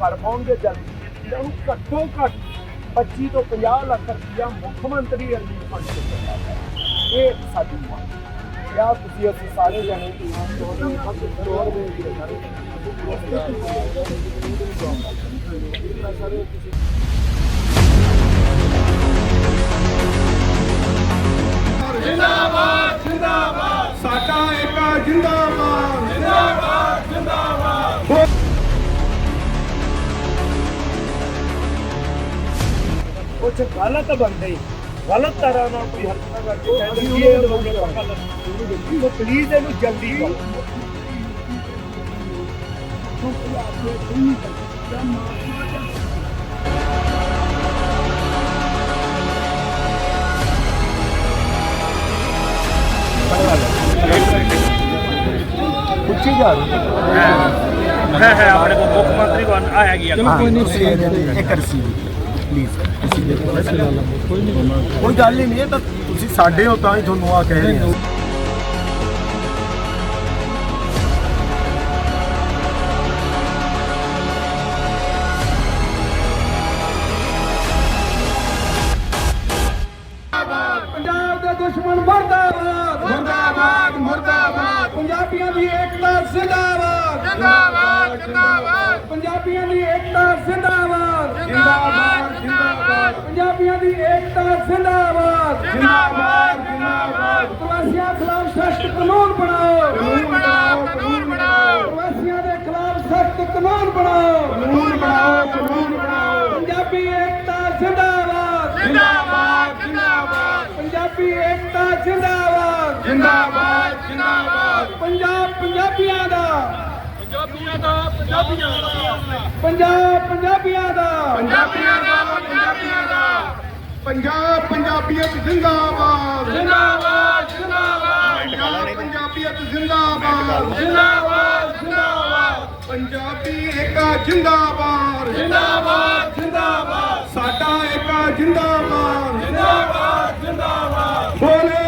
ਕਰ ਪਾਉਣਗੇ ਜਲਦੀ। ਇਹਨਾਂ ਘੱਟੋ ਘੱਟ 25 ਤੋਂ 50 ਲੱਖ ਰੁਪਇਆ ਮੁੱਖ ਮੰਤਰੀ ਰਿਲੀਫ ਫੰਡ ਤੋਂ ਮਿਲਦਾ ਇਹ ਸਾਡੀ ਮੰਗ ਯਾ ਤੁਸੀਂ ਅਸੀਂ ਸਾਰੇ ਜਣੇ ਤੋੜ ਦੇ ਜਿੰਦਾਬਾਦ ਜਿੰਦਾਬਾਦ। ਸਾਡਾ ਏਕਾ ਜਿੰਦਾਬਾਦ। ਚ ਗਲਤ ਬੰਦੇ ਗਲਤ ਤਰ੍ਹਾਂ ਨਾਲ ਕੋਈ ਹਰਕਤ ਕਰਕੇ ਕਹਿੰਦੇ ਕਿ ਇਹ ਲੋਕ ਪੱਕਾ ਲੱਗ ਉਹ ਪਲੀਜ਼ ਇਹਨੂੰ ਜਲਦੀ ਕਰੋ ਪੁੱਛੀ ਜਾ ਰਹੀ ਹੈ। ਹੈ। ਆਪਣੇ ਮੁੱਖ ਮੰਤਰੀ ਬਣ ਆ ਹੈਗੀ ਆ? ਕੋਈ ਨਹੀਂ ਇੱਕ ਰਸੀਦ। ਪਲੀਜ਼ ਕੋਈ ਗੱਲ ਹੀ ਨਹੀਂ ਇਹ ਤਾਂ ਤੁਸੀਂ ਸਾਡੇ ਹੋ ਤਾਂ ਹੀ ਤੁਹਾਨੂੰ ਆ ਕਹਿ ਰਹੇ ਹਾਂ। ਪੰਜਾਬ ਦਾ ਦੁਸ਼ਮਣ ਮਰਦਾਬਾਦ ਮਰਦਾਬਾਦ ਮਰਦਾਬਾਦ ਪੰਜਾਬੀਆਂ ਦੀ ਏਕਤਾ ਜ਼ਿੰਦਾਬਾਦ। ਜਿੰਦਾਬਾਦ ਜਿੰਦਾਬਾਦ। ਪੰਜਾਬੀਆਂ ਦੀ ਏਕਤਾ ਜ਼ਿੰਦਾਬਾਦ ਜਿੰਦਾਬਾਦ ਜਿੰਦਾਬਾਦ ਪੰਜਾਬੀਆਂ ਦੀ ਏਕਤਾ ਜ਼ਿੰਦਾਬਾਦ। ਜਿੰਦਾਬਾਦ ਜਿੰਦਾਬਾਦ। ਪ੍ਰਵਾਸੀਆਂ ਖਿਲਾਫ ਸਖਤ ਕਾਨੂੰਨ ਬਣਾਓ। ਕਾਨੂੰਨ ਬਣਾਓ ਕਾਨੂੰਨ ਬਣਾਓ। ਪ੍ਰਵਾਸੀਆਂ ਦੇ ਖਿਲਾਫ ਸਖਤ ਕਾਨੂੰਨ ਬਣਾਓ। ਕਾਨੂੰਨ ਬਣਾਓ ਕਾਨੂੰਨ ਬਣਾਓ। ਪੰਜਾਬੀ ਏਕਤਾ ਜ਼ਿੰਦਾਬਾਦ। ਜਿੰਦਾਬਾਦ ਜਿੰਦਾਬਾਦ। ਪੰਜਾਬੀ ਏਕਤਾ ਜਿੰਦਾਬਾਦ। ਜਿੰਦਾਬਾਦ ਜਿੰਦਾਬਾਦ। ਪੰਜਾਬ ਪੰਜਾਬੀਆਂ ਦਾ। ਪੰਜਾਬੀਆਂ ਦਾ ਪੰਜਾਬੀਆਂ ਦਾ। ਪੰਜਾਬ ਪੰਜਾਬੀਆਂ ਦਾ। ਪੰਜਾਬੀਆਂ ਦਾ ਪੰਜਾਬੀਆਂ ਦਾ। ਪੰਜਾਬ ਪੰਜਾਬੀਅਤ ਜ਼ਿੰਦਾਬਾਦ। ਜ਼ਿੰਦਾਬਾਦ ਜ਼ਿੰਦਾਬਾਦ। ਪੰਜਾਬ ਪੰਜਾਬੀਅਤ ਜ਼ਿੰਦਾਬਾਦ। ਜ਼ਿੰਦਾਬਾਦ ਜ਼ਿੰਦਾਬਾਦ। ਪੰਜਾਬੀ ਏਕਾ ਜਿੰਦਾਬਾਦ। ਜਿੰਦਾਬਾਦ ਜਿੰਦਾਬਾਦ। ਸਾਡਾ ਏਕਾ ਜਿੰਦਾਬਾਦ। ਜਿੰਦਾਬਾਦ ਜਿੰਦਾਬਾਦ। ਬੋਲੇ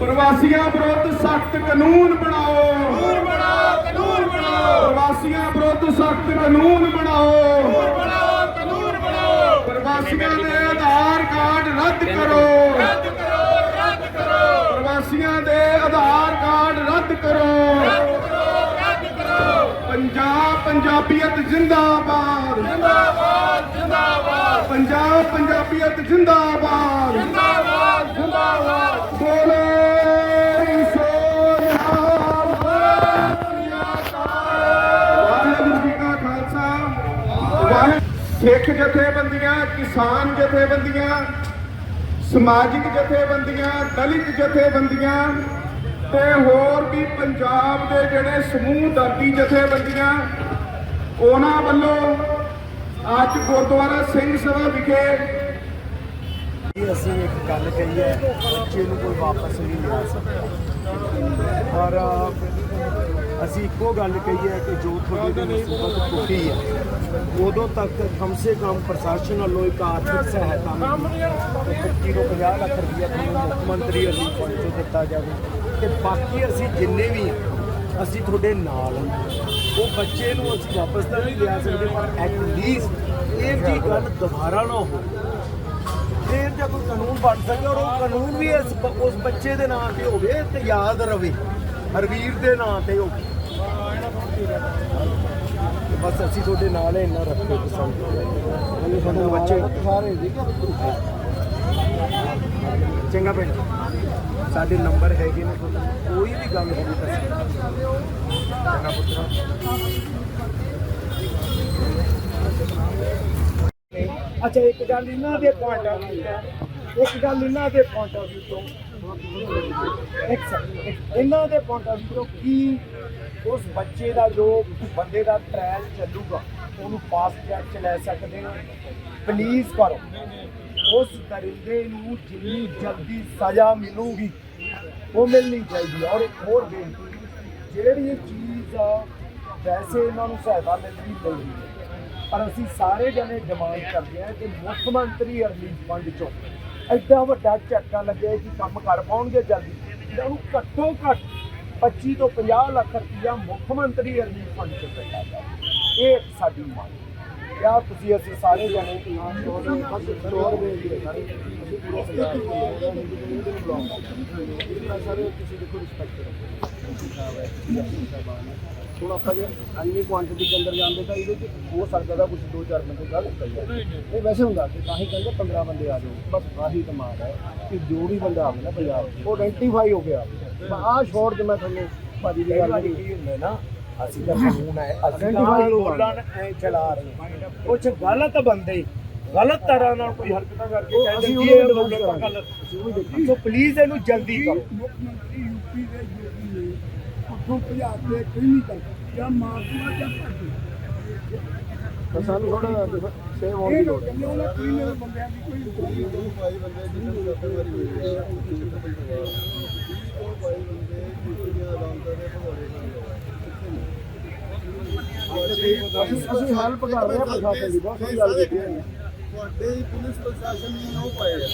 ਪ੍ਰਵਾਸੀਆਂ ਵਿਰੁੱਧ ਸਖਤ ਕਾਨੂੰਨ ਬਣਾਓ ਕਾਨੂੰਨ ਬਣਾਓ ਕਾਨੂੰਨ ਬਣਾਓ ਪ੍ਰਵਾਸੀਆਂ ਵਿਰੁੱਧ ਸਖਤ ਕਾਨੂੰਨ ਬਣਾਓ। ਕਾਨੂੰਨ ਬਣਾਓ ਕਾਨੂੰਨ ਬਣਾਓ। ਪ੍ਰਵਾਸੀਆਂ ਦੇ ਆਧਾਰ ਕਾਰਡ ਰੱਦ ਕਰੋ। ਰੱਦ ਕਰੋ ਰੱਦ ਕਰੋ। ਪ੍ਰਵਾਸੀਆਂ ਦੇ ਆਧਾਰ ਕਾਰਡ ਰੱਦ ਕਰੋ। ਰੱਦ ਕਰੋ ਰੱਦ ਕਰੋ। ਪੰਜਾਬ ਪੰਜਾਬੀਅਤ ਜ਼ਿੰਦਾਬਾਦ। ਜ਼ਿੰਦਾਬਾਦ ਜ਼ਿੰਦਾਬਾਦ। ਪੰਜਾਬ ਪੰਜਾਬੀਅਤ ਜ਼ਿੰਦਾਬਾਦ। ਜ਼ਿੰਦਾਬਾਦ ਜ਼ਿੰਦਾਬਾਦ। ਸਿੱਖ ਜਥੇਬੰਦੀਆਂ, ਕਿਸਾਨ ਜਥੇਬੰਦੀਆਂ, ਸਮਾਜਿਕ ਜਥੇਬੰਦੀਆਂ, ਦਲਿਤ ਜਥੇਬੰਦੀਆਂ ਤੇ ਹੋਰ ਵੀ ਪੰਜਾਬ ਦੇ ਜਿਹੜੇ ਸਮੂਹ ਦਰਦੀ ਜਥੇਬੰਦੀਆਂ, ਉਹਨਾਂ ਵੱਲੋਂ ਅੱਜ ਗੁਰਦੁਆਰਾ ਸਿੰਘ ਸਭਾ ਵਿਖੇ ਅਸੀਂ ਇੱਕ ਗੱਲ ਕਹੀ ਹੈ, ਬੱਚੇ ਨੂੰ ਕੋਈ ਵਾਪਸ ਨਹੀਂ ਲਿਆ ਸਕਦਾ। ਔਰ ਅਸੀਂ ਇੱਕੋ ਗੱਲ ਕਹੀ ਹੈ ਕਿ ਜੋ ਤੁਹਾਡੇ ਦੀ ਮੁਸੀਬਤ ਟੁੱਟੀ ਹੈ ਉਦੋਂ ਤੱਕ ਕਮ ਸੇ ਕਮ ਪ੍ਰਸ਼ਾਸਨ ਵੱਲੋਂ ਇੱਕ ਆਰਥਿਕ ਸਹਾਇਤਾ 25 ਤੋਂ 50 ਲੱਖ ਰੁਪਏ ਤੁਹਾਨੂੰ ਮੁੱਖ ਮੰਤਰੀ ਅਲੀ ਫੰਡ ਤੋਂ ਦਿੱਤਾ ਜਾਵੇ। ਤੇ ਬਾਕੀ ਅਸੀਂ ਜਿੰਨੇ ਵੀ ਹਾਂ, ਅਸੀਂ ਤੁਹਾਡੇ ਨਾਲ ਉਹ ਬੱਚੇ ਨੂੰ ਅਸੀਂ ਵਾਪਸ ਤਾਂ ਨਹੀਂ ਲਿਆ ਸਕਦੇ ਪਰ ਐਟ ਲੀਸਟ ਇਹ ਜੀ ਗੱਲ ਦੁਬਾਰਾ ਨਾ ਹੋਵੇ। ਫਿਰ ਜੇ ਕੋਈ ਕਾਨੂੰਨ ਬਣ ਸਕੇ ਔਰ ਉਹ ਕਾਨੂੰਨ ਵੀ ਇਸ ਬ- ਉਸ ਬੱਚੇ ਦੇ ਨਾਂ ਤੇ ਹੋਵੇ ਤੇ ਯਾਦ ਰਵੇ। ਹਰਵੀਰ ਦੇ ਨਾਂ ਤੇ ਹੋਵੇ। ਬਸ ਅਸੀਂ ਤੁਹਾਡੇ ਨਾਲ ਇੰਨਾ ਰੱਖੋ ਪਸੰਦ ਤੁਹਾਨੂੰ ਬੱਚੇ ਸਾਰੇ ਚੰਗਾ ਭੈਣ ਸਾਡੇ ਨੰਬਰ ਹੈਗੇ ਨੇ ਕੋਈ ਵੀ ਗੱਲ ਹੋਵੇ ਤਾਂ ਚੰਗਾ ਪੁੱਤਰਾ। ਅੱਛਾ ਇੱਕ ਗੱਲ ਇਹਨਾਂ ਦੇ ਪੁਆਇੰਟ View ਇੱਕ ਗੱਲ ਇਹਨਾਂ ਦੇ ਪੁਆਇੰਟ View ਤੋਂ। ਇੱਕ ਇਹਨਾਂ ਦੇ ਪੁਆਇੰਟ View ਤੋਂ ਕੀ ਉਸ ਬੱਚੇ ਦਾ ਜੋ ਬੰਦੇ ਦਾ ਟ੍ਰਾਇਲ ਚੱਲੂਗਾ, ਉਹਨੂੰ ਫਾਸਟ ਟਰੈਕ ਚ ਲੈ ਸਕਦੇ ਹੋ। ਪਲੀਜ਼ ਕਰੋ। ਉਸ ਦਰਿੰਦੇ ਨੂੰ ਜਿੰਨੀ ਜਲਦੀ ਸਜ਼ਾ ਮਿਲੂਗੀ, ਉਹ ਮਿਲਣੀ ਚਾਹੀਦੀ ਔਰ ਇੱਕ ਹੋਰ ਬੇਨਤੀ, ਜਿਹੜੀ ਇਹ ਚੀਜ਼ ਆ, ਵੈਸੇ ਇਹਨਾਂ ਨੂੰ ਸਹਾਇਤਾ ਮਿਲਣੀ ਚਾਹੀਦੀ ਹੈ। ਪਰ ਅਸੀਂ ਸਾਰੇ ਜਣੇ ਡਿਮਾਂਡ ਕਰਦੇ ਹਾਂ ਕਿ ਮੁੱਖ ਮੰਤਰੀ ਰਿਲੀਫ ਫੰਡ ਚੋਂ ਐਡਾ ਵੱਡਾ ਝਟਕਾ ਲੱਗਿਆ ਕਿ ਕੰਮ ਕਰ ਪਾਉਣਗੇ ਜਲਦੀ। ਇਹਨਾਂ ਨੂੰ ਘੱਟੋ ਘੱਟ 25 ਤੋਂ 50 ਲੱਖ ਰੁਪਇਆ ਮੁੱਖ ਮੰਤਰੀ ਰਿਲੀਫ ਫੰਡ ਚ ਦਿੱਤਾ ਜਾਵੇ ਇਹ ਸਾਡੀ ਮੰਗ। ਹੈ। ਜਾਂ ਤੁਸੀਂ ਅਸੀਂ ਸਾਰੇ ਜਣੇ ਸਾਰੇ ਤੁਸੀਂ ਦੇਖੋ ਰਿਸਪੈਕਟ ਥੋੜਾ ਆਪਾਂ ਜੇ ਅੰਨੀ ਕੁਆਂਟੀਟੀ ਦੇ ਅੰਦਰ ਜਾਂਦੇ ਤਾਂ ਇਹਦੇ ਚ ਹੋ ਸਕਦਾ ਦਾ ਕੁਝ ਦੋ ਚਾਰ ਬੰਦੇ ਗਲਤ ਕਰੀਏ ਇਹ ਵੈਸੇ ਹੁੰਦਾ ਕਿ ਤਾਂ ਹੀ ਕਹਿੰਦੇ 15 ਬੰਦੇ ਆ ਜਾਓ ਬਸ ਆਹੀ ਕਮਾਲ ਹੈ ਕਿ ਜੋ ਵੀ ਬੰਦਾ ਆਵੇ ਨਾ ਪੰਜਾਬ ਉਹ ਆਇਡੈਂਟੀਫਾਈ ਹੋ ਗਿਆ। ਆਹ ਸ਼ੋਰਟ ਤੇ ਮੈਂ ਤੁਹਾਨੂੰ ਭਾਜੀ ਦੀ ਗੱਲ ਕੀ ਹੁੰਦਾ ਨਾ ਅਸੀਂ ਤਾਂ ਕਾਨੂੰਨ ਹੈ ਆਇਡੈਂਟੀਫਾਈ ਬੋਲਣ ਐ ਚਲਾ ਰਹੇ। ਕੁਛ ਗਲਤ ਬੰਦੇ ਗਲਤ ਤਰ੍ਹਾਂ ਨਾਲ ਕੋਈ ਹਰਕਤਾਂ ਕਰਕੇ ਕਹਿੰਦੇ ਕਿ ਇਹ ਤਾਂ ਗਲਤ ਸੋ ਪਲੀਜ਼ ਇਹਨੂੰ ਜਲਦੀ ਕਰੋ। ਮੁੱਖ ਮੰਤਰੀ ਯੂਪੀ ਦੇ ਉੱਥੋਂ ਪੰਜਾਬ ਦੇ ਕੋਈ ਨਹੀਂ ਕਰ ਜਾਂ ਮਾਰਦੂਆ ਜਾਂ ਭੱਜੂ ਤਾਂ ਸਾਨੂੰ ਥੋੜਾ ਸੇਵ ਹੋਣ ਦੀ ਲੋੜ ਹੈ ਉਹਨਾਂ ਕੋਈ ਨਹੀਂ ਬੰਦਿਆਂ ਦੀ ਕੋਈ ਕੋਈ ਨਹੀਂ। ਭਾਈ ਬੰਦੇ ਜਿਹਨਾਂ ਨੂੰ ਛਾਪੇਮਾਰੀ ਹੋਈ ਹੈ ਅਸੀਂ ਅਸੀਂ ਹੈਲਪ ਕਰ ਰਹੇ ਹਾਂ ਪ੍ਰਸ਼ਾਸਨ ਦੀ ਬਹੁਤ ਸਹੀ ਗੱਲ ਕੀਤੀ ਹੈ। ਤੁਹਾਡੇ ਹੀ ਪੁਲਿਸ ਪ੍ਰਸ਼ਾਸਨ ਨੇ ਨੋ ਪਾਏ ਆ।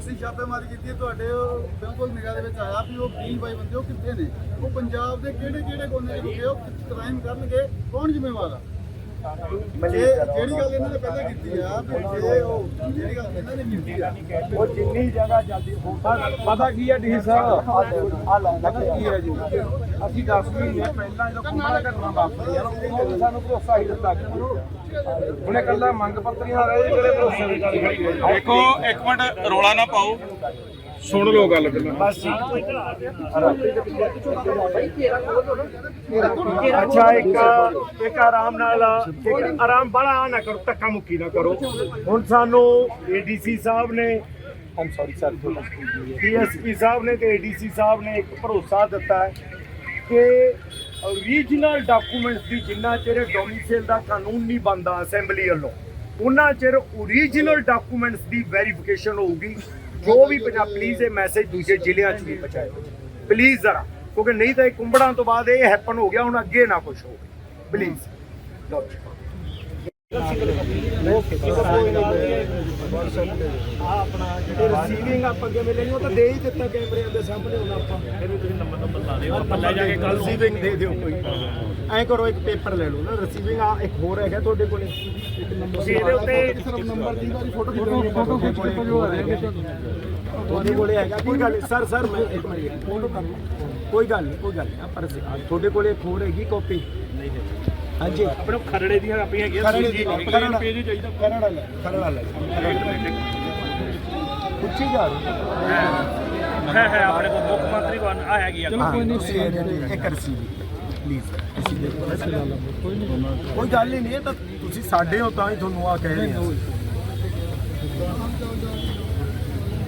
ਤੁਸੀਂ ਛਾਪੇਮਾਰੀ ਕੀਤੀ ਹੈ, ਤੁਹਾਡੇ ਉਹ ਬਿਲਕੁਲ ਨਿਗਾਹ ਦੇ ਵਿੱਚ ਆਇਆ ਵੀ ਉਹ 20 ਬਾਈ ਬੰਦੇ ਉਹ ਕਿੱਥੇ ਨੇ? ਉਹ ਪੰਜਾਬ ਦੇ ਕਿਹੜੇ ਕਿਹੜੇ ਕੋਨੇ ਦੇ ਰੁਕੇ ਉਹ ਕ੍ਰਾਈਮ ਕਰਨਗੇ ਕੌਣ ਜ਼ਿੰਮੇਵਾਰ ਆ? ਜਿਹੜੀ ਗੱਲ ਇਹਨਾਂ ਨੇ ਪਹਿਲਾਂ ਕੀਤੀ ਆ ਵੀ ਜੇ ਉਹ ਜਿਹੜੀ ਗੱਲ ਇਹਨਾਂ ਨੇ ਕੀਤੀ ਆ ਉਹ ਜਿੰਨੀ ਜਗ੍ਹਾ ਜਲਦੀ ਹੋ ਸਕਦਾ ਪਤਾ ਕੀ ਹੈ ਡੀ ਸਾਹਿਬ? ਆ ਲੱਗਦਾ ਕੀ ਹੈ ਜੀ? ਅਸੀਂ 10 ਮਹੀਨੇ ਪਹਿਲਾਂ ਜਦੋਂ ਕੁੰਭਾ ਘਟਨਾ ਵਾਪਰੀ ਯਾਰ ਉਹ ਸਾਨੂੰ ਭਰੋਸਾ ਹੀ ਦਿੱਤਾ ਉਹਨੇ ਕੱਲਾ ਮੰਗ ਪੱਤਰੀਆਂ ਰਹੇ ਜਿਹੜੇ ਭਰੋਸੇ ਦੀ ਗੱਲ ਖੜੀ ਹੈ ਦੇਖੋ ਇੱਕ ਮਿੰਟ ਰੋਲਾ ਨਾ ਪਾਓ। ਸੁਣ ਲਓ ਗੱਲ ਪਹਿਲਾਂ ਬਸ ਜੀ। ਅੱਛਾ ਇੱਕ ਇੱਕ ਆਰਾਮ ਨਾਲ ਇੱਕ ਆਰਾਮ ਬੜਾ ਨਾ ਕਰੋ ਧੱਕਾ ਮੁੱਕੀ ਨਾ ਕਰੋ। ਹੁਣ ਸਾਨੂੰ ਏਡੀਸੀ ਸਾਹਿਬ ਨੇ ਆਮ ਸੌਰੀ ਸਰ ਡੀਐਸਪੀ ਸਾਹਿਬ ਨੇ ਤੇ ਏਡੀਸੀ ਸਾਹਿਬ ਨੇ ਇੱਕ ਭਰੋਸਾ ਦਿੱਤਾ ਹੈ ਕਿ ਓਰੀਜਨਲ ਡਾਕੂਮੈਂਟਸ ਦੀ ਜਿੰਨਾ ਚਿਰ ਡੋਮਿਸਾਈਲ ਦਾ ਕਾਨੂੰਨ ਨਹੀਂ ਬੰਦਾ ਅਸੈਂਬਲੀ ਵੱਲੋਂ ਉਹਨਾਂ ਚਿਰ ਓਰੀਜਨਲ ਡਾਕੂਮੈਂਟਸ ਦੀ ਵੈਰੀਫਿਕੇਸ਼ਨ ਹੋਊਗੀ। ਜੋ ਵੀ ਪੰਜਾਬ ਪਲੀਜ਼ ਇਹ ਮੈਸੇਜ ਦੂਜੇ ਜ਼ਿਲ੍ਹਿਆਂ 'ਚ ਵੀ ਪਹੁੰਚਾਇਓ। ਪਲੀਜ਼ ਜ਼ਰਾ ਕਿਉਂਕਿ ਨਹੀਂ ਤਾਂ ਇਹ ਕੁੰਬੜਾਂ ਤੋਂ ਬਾਅਦ ਇਹ ਹੈਪਨ ਹੋ ਗਿਆ ਹੁਣ ਅੱਗੇ ਨਾ ਕੁਝ ਹੋਵੇ। ਪਲੀਜ਼ ਲਓ ਆਪਣਾ ਜਿਹੜੇ ਰਿਸੀਵਿੰਗ ਆਪਾਂ ਅੱਗੇ ਮਿਲੇਗੀ ਉਹ ਤਾਂ ਦੇ ਹੀ ਦਿੱਤਾ ਕੈਮਰਿਆਂ ਦੇ ਸਾਹਮਣੇ ਹੁਣ ਆਪਾਂ। ਇਹਨੂੰ ਤੁਸੀਂ ਨੰਬਰ ਨੰਬਰ ਲਾ ਦਿਓ ਆਪਾਂ ਲੈ ਜਾ ਕੇ ਕੱਲ ਰਿਸੀਵਿੰਗ ਦੇ ਦਿਓ ਕੋਈ। ਐਂ ਕਰੋ ਇੱਕ ਪੇਪਰ ਲੈ ਲਓ ਨਾ ਰਿਸੀਵਿੰਗ ਆ ਇੱਕ ਹੋਰ ਹੈਗਾ ਤੁਹਾਡੇ ਕੋਲੇ। ਇੱਕ ਨੰਬਰ ਤੁਸੀਂ ਇਹਦੇ ਉੱਤੇ ਸਿਰਫ ਨੰਬਰ ਦੀ ਵਾਰੀ ਫੋਟੋ ਖਿਚਾਉਣੀ ਫੋਟੋ ਖਿੱਚ ਕੇ ਭਜਵਾ ਰਹੇ ਤੁਹਾਡੇ ਕੋਲੇ ਹੈਗਾ। ਕੋਈ ਗੱਲ ਸਰ ਸਰ ਮੈਂ ਇੱਕ ਮਿੰਟ ਫੋਟੋ ਕਰ ਲਓ। ਕੋਈ ਗੱਲ ਨਹੀਂ ਕੋਈ ਗੱਲ ਨਹੀਂ ਆ, ਤੁਹਾਡੇ ਕੋਲੇ ਇੱਕ ਹੋਰ ਹੈਗੀ ਕਾਪੀ ਨਹੀਂ ਨਹੀਂ ਹਾਂਜੀ। ਆਪਣੇ ਖਰੜੇ ਦੀਆਂ ਕਾਪੀਆਂ ਹੈਗੀਆਂ ਖਰੜੇ ਜੀ ਦੀ ਖਰੜਾ ਪੇਜ ਹੀ ਚਾਹੀਦਾ। ਖਰੜਾ ਲੈ ਖਰੜਾ ਲੈ। ਪੁੱਛੀ ਜਾ ਰਹੀ ਹੈ। ਹੈ। ਆਪਣੇ ਕੋਲ ਮੁੱਖ ਮੰਤਰੀ ਬਣ ਆ ਹੈਗੀ ਆ। ਕੋਈ ਨਹੀਂ ਇੱਕ ਰਸੀਵ ਪਲੀਜ਼ ਤੁਸੀਂ ਦੇਖੋ ਕੋਈ ਗੱਲ ਹੀ ਨਹੀਂ, ਇਹ ਤਾਂ ਤੁਸੀਂ ਸਾਡੇ ਹੋ ਤਾਂ ਹੀ ਤੁਹਾਨੂੰ ਆ ਕਹਿ ਰਹੇ ਹਾਂ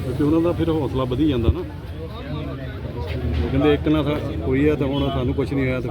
ਕਿਉਂਕਿ ਉਹਨਾਂ ਦਾ ਫਿਰ ਹੌਸਲਾ ਵਧੀ ਜਾਂਦਾ ਨਾ। ਉਹ ਕਹਿੰਦੇ ਇੱਕ ਨਾ ਸਾ- ਹੋਈ ਆ ਤਾਂ ਹੁਣ ਸਾਨੂੰ ਕੁਝ ਨਹੀਂ ਹੋਇਆ ਤਾਂ